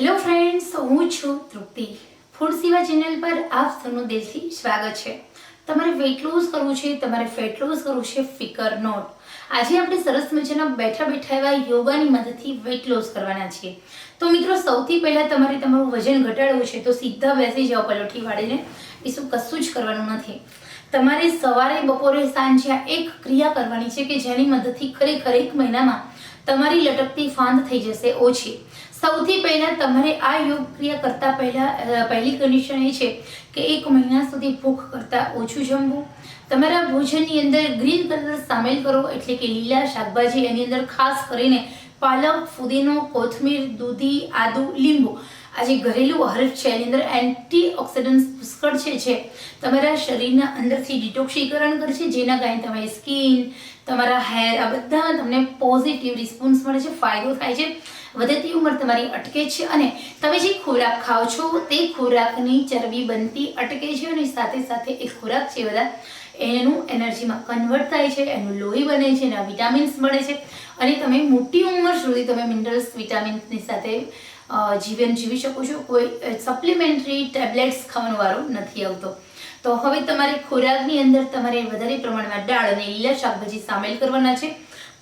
Hello friends હું છું તૃપ્તિ. Food સેવા ચેનલ પર આપ સૌનું દિલથી સ્વાગત છે. તમારે વેટ લોસ કરવું છે, તમારે ફેટ લોસ કરવું છે, ફિકર નોટ આજે આપણે સરસ મજાના બેઠા બેઠા એવા યોગાની મદદથી વેટ લોસ કરવાના છીએ. તો મિત્રો, સૌથી પહેલાં તમારે તમારું વજન ઘટાડવું છે, તો સીધા બેસી જાઓ, પલોઠી વાળીને. બીજું કશું જ કરવાનું નથી. તમારે સવારે, બપોરે, સાંજે એક ક્રિયા કરવાની છે કે જેની મદદથી ખરેખર એક મહિનામાં તમારી લટકતી ફાંદ થઈ જશે ઓછી. સૌથી પહેલા તમારે આ યોગ ક્રિયા કરતા પહેલા પહેલી કન્ડિશન એ છે કે એક મહિના સુધી ભૂખ કરતાં ઓછું જમવું. તમારા ભોજનની અંદર ગ્રીન કલર સામેલ કરો, એટલે કે લીલા શાકભાજી એની અંદર ખાસ કરીને પાલક, ફુદીનો, કોથમીર, દૂધી, આદુ, લીંબુ. આ જે ઘરેલું હર્ફ છે, એની અંદર એન્ટી ઓક્સિડન્ટ્સ પુષ્કળ છે, જે તમારા શરીરના અંદરથી ડિટોક્સીકરણ કરશે જેના કારણે તમારી સ્કિન તમારા હેર આ બધા તમને પોઝિટિવ રિસ્પોન્સ મળે છે, ફાયદો થાય છે. વધતી ઉંમર તમારી અટકે છે અને તમે જે ખોરાક ખાઓ છો, તે ખોરાકની ચરબી બનતી અટકે છે અને સાથે સાથે એ ખોરાક છે બધા એનું એનર્જીમાં કન્વર્ટ થાય છે, એનું લોહી બને છે, એના વિટામિન્સ મળે છે અને તમે મોટી ઉંમર સુધી તમે મિનરલ્સ વિટામિન્સની સાથે જીવન જીવી શકો છો. કોઈ સપ્લિમેન્ટરી ટેબ્લેટ્સ ખાવાનો વારો નથી આવતો. તો હવે તમારે ખોરાકની અંદર તમારે વધારે પ્રમાણમાં દાળ અને લીલા શાકભાજી સામેલ કરવાના છે.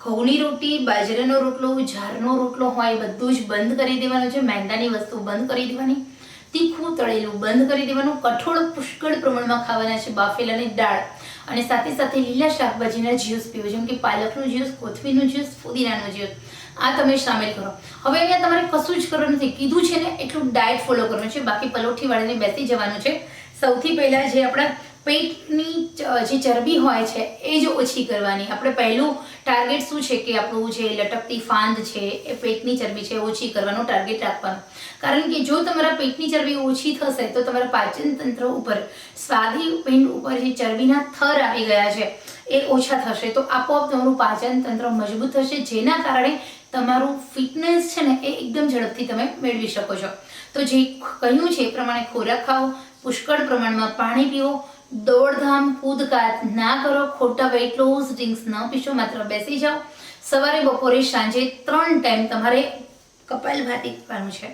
ઘઉંની રોટી, બાજરાનો રોટલો જારનો રોટલો હોય બધું જ બંધ કરી દેવાનું છે. મેંદાની વસ્તુ બંધ કરી દેવાની. તીખું, તળેલું બંધ કરી દેવાનું. કઠોળ પુષ્કળ પ્રમાણમાં ખાવાના છે બાફેલાની દાળ. અને સાથે સાથે લીલા શાકભાજીના જ્યુસ પીવો, જેમ કે પાલકનું જ્યુસ, કોથમીરનું જ્યુસ, ફુદીનાનું જ્યુસ. આ તમે સામેલ કરો. હવે અહીંયા તમારે કશું જ કરવાનું નથી. કીધું છે ને, એટલું ડાયટ ફોલો કરવાનું છે. બાકી પલોઠી વાળીને બેસી જવાનું છે. સૌથી પહેલાં જે આપણા પેટની જે ચરબી હોય છે, એ જ ઓછી કરવાની. આપણે પહેલું ટાર્ગેટ શું છે કે આપણું જે લટકતી ફાંદ છે, એ પેટની ચરબી છે ઓછી કરવાનું, ટાર્ગેટ રાખવાનો. કારણ કે જો તમારા પેટની ચરબી ઓછી થશે, તો તમારા પાચન તંત્ર ઉપર, સ્વાદી પિંડ ઉપર જે ચરબીના થર આવી ગયા છે, એ ઓછા થશે. તો આપોઆપ તમારું પાચન તંત્ર મજબૂત થશે, જેના કારણે તમારું ફિટનેસ છે ને, એ એકદમ ઝડપથી તમે મેળવી શકો છો. તો જે કહ્યું છે એ પ્રમાણે ખોરાક ખાઓ, પુષ્કળ પ્રમાણમાં પાણી પીવો દોડધામ કૂદકાત ના કરો, ખોટા વેઇટ લોસ ડ્રિંક્સ ન પીશો, માત્ર બેસી જાઓ. સવારે બપોરે સાંજે ત્રણ ટાઈમ તમારે કપાલભાતિ કરવાનું છે.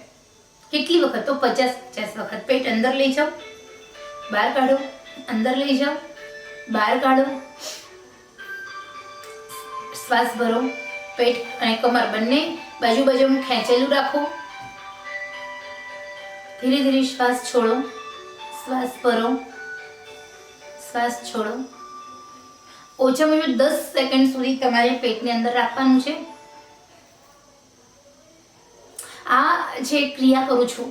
કેટલી વખત તો પચાસ પચાસ વખત પેટ અંદર લઈ જાઓ, બહાર કાઢો, અંદર લઈ જાઓ, બહાર કાઢો, શ્વાસ ભરો, પેટ અને કમર બંને બાજુ બાજુમાં ખેંચેલું રાખો. ધીરે ધીરે શ્વાસ છોડો, શ્વાસ ભરો શ્વાસ છોડો. ઓછામાં ઓછું દસ સેકન્ડ સુધી તમારે પેટની અંદર રાખવાનું છે. આ જે ક્રિયા કરું છું,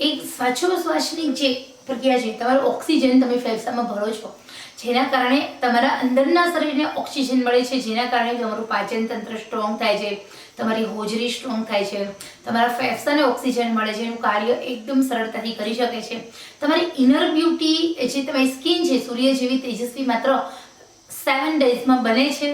એ શ્વાસોશ્વાસની જે પ્રક્રિયા છે. તમારું ઓક્સિજન તમે ફેફસામાં ભરો છો. જેના કારણે તમારા અંદરના શરીરને ઓક્સિજન મળે છે. જેના કારણે તમારું પાચન તંત્ર સ્ટ્રોંગ થાય છે. તમારી હોજરી સ્ટ્રોંગ થાય છે. તમારા ફેફસાને ઓક્સિજન મળે છે. એનું કાર્ય એકદમ સરળતાથી કરી શકે છે. તમારી ઇનર બ્યુટી જે તમારી સ્કિન છે, સૂર્ય જેવી તેજસ્વી માત્ર સેવન ડેઝમાં બને છે.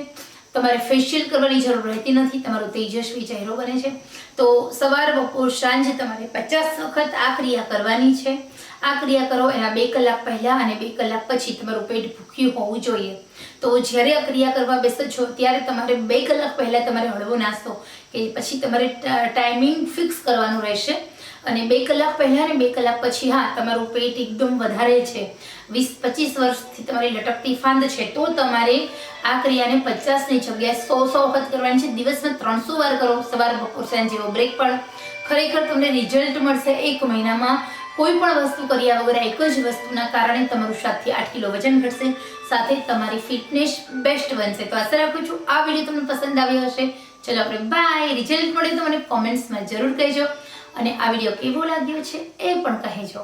તમારે ફેશિયલ કરવાની જરૂર રહેતી નથી, તમારો તેજસ્વી ચહેરો બને છે. તો સવાર, બપોર, સાંજ તમારે પચાસ વખત આ ક્રિયા કરવાની છે. આ ક્રિયા કરો એના બે કલાક પહેલાં અને બે કલાક પછી તમારું પેટ ભૂખ્યું હોવું જોઈએ. તો જ્યારે આ ક્રિયા કરવા બેસો છો, ત્યારે તમારે બે કલાક પહેલાં તમારે હળવો નાસ્તો કે પછી તમારે ટાઈમિંગ ફિક્સ કરવાનું રહેશે. અને બે કલાક પહેલાં અને બે કલાક પછી, હા, તમારું પેટ એકદમ વધારે છે. વીસ, પચીસ વર્ષથી તમારી લટકતી ફાંદ છે, તો તમારે આ ક્રિયાને પચાસની જગ્યાએ સો સો વખત કરવાની છે. દિવસમાં ત્રણસો વાર કરો. સવાર, બપોર, સાંજ જેવો બ્રેક પણ ખરેખર તમને રિઝલ્ટ મળશે એક મહિનામાં. કોઈ પણ વસ્તુ કર્યા વગર, એક જ વસ્તુના કારણે તમારું સાતથી આઠ કિલો વજન ઘટશે. સાથે તમારી ફિટનેસ બેસ્ટ બનશે. તો આશા રાખું છું આ વીડિયો તમને પસંદ આવ્યો હશે. ચલો આપણે બાય રિઝલ્ટ મળે તો મને કોમેન્ટ્સમાં જરૂર કહેજો. અને આ વીડિયો કેવો લાગ્યો છે એ પણ કહેજો